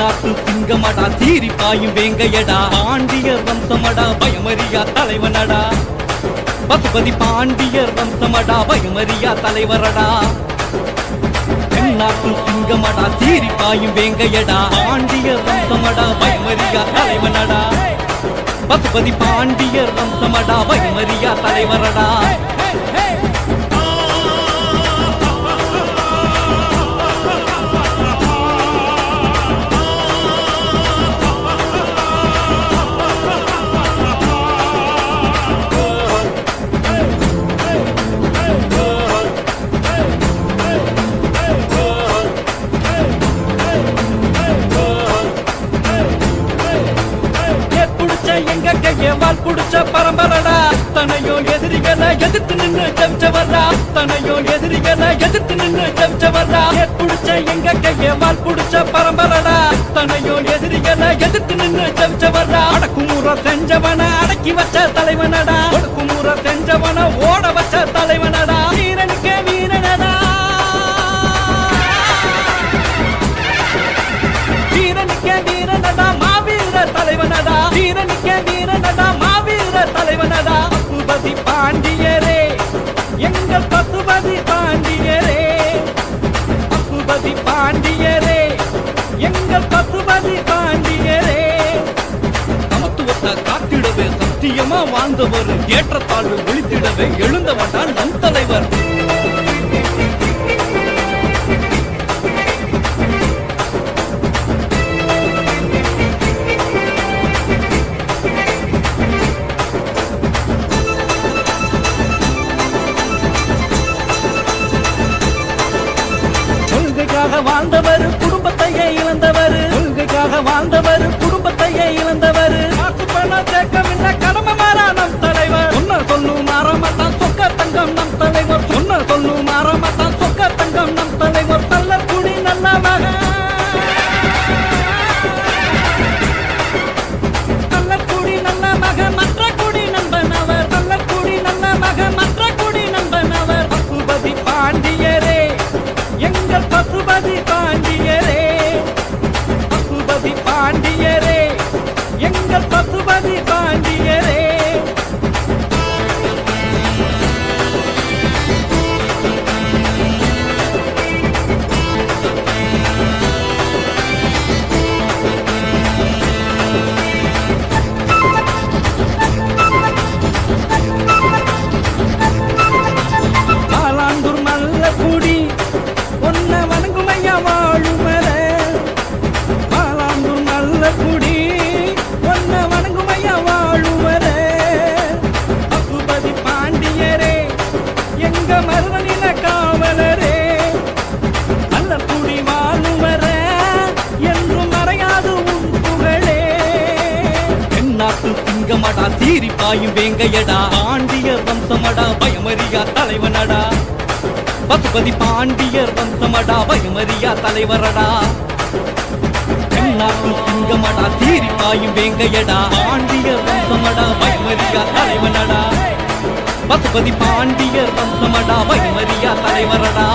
நாட்டு சிங்கமடா சீரி பாயும் வேங்கையடா. பாண்டியர் வம்சமடா பயமறியா தலைவனடா. பசுபதி பாண்டியர் வம்சமடா பயமறியா தலைவரடா. தென்னாட்டு சிங்கமடா சீரி பாயும் வேங்கையடா. பாண்டியர் வம்சமடா பயமறியா தலைவனடா. பசுபதி பாண்டியர் வம்சமடா பயமறியா தலைவரடா. எங்க கையே வால் புடிச்ச பரம்பரடா. தனையோ எதிரிகளை எதிர்த்து நின்னு ஜெபிச்சவர்டா. தனையோ எதிரிகளை எதிர்த்து நின்று ஜெபிச்சவர்டா. ஏர் புடிச்ச எங்க கையே வால் புடிச்ச பரம்பரடா. தனையோ எதிரிகளை எதிர்த்து நின்னு ஜெபிச்சவர்டா. அடக்குமுறை செஞ்சவன அடக்கி வச்ச தலைவனடா. ஒடுக்குமுறை செஞ்சவன ஓட வச்ச தலைவனடா. வீரனுக்கே தலைவனதா தலைவனடா. பசுபதி பாண்டியரே. எங்கள் பசுபதி பாண்டியரே. பசுபதி பாண்டியரே. எங்கள் பசுபதி பாண்டியரே. சமத்துவத்தை காத்திடவே சத்தியமா வாழ்ந்தவர். ஏற்றத்தாழ்வு ஒழித்திடவே எழுந்தவன்டா நம் தலைவர். கொள்கைக்காக வாழ்ந்தவர் குடும்பத்தையே இழந்தவர் கொள்கைக்காக வாழ்ந்த எங்க காவலரே நல்ல குடி வாழுமர என்றும் மறையாது உன் புகழே. தென்னாட்டு சிங்கமடா சீரி பாயும் வேங்கையடா பாண்டியர் வம்சமடா பயமறியா தலைவனடா. பசுபதி பாண்டியர் வம்சமடா பயமறியா தலைவரடா. தென்னாட்டு சிங்கமடா சீரி பாயும் வேங்கையடா பாண்டியர் வம்சமடா பயமறியா தலைவனடா. பசுபதி பாண்டியர் வம்சமடா வைமரியா தலைவரடா.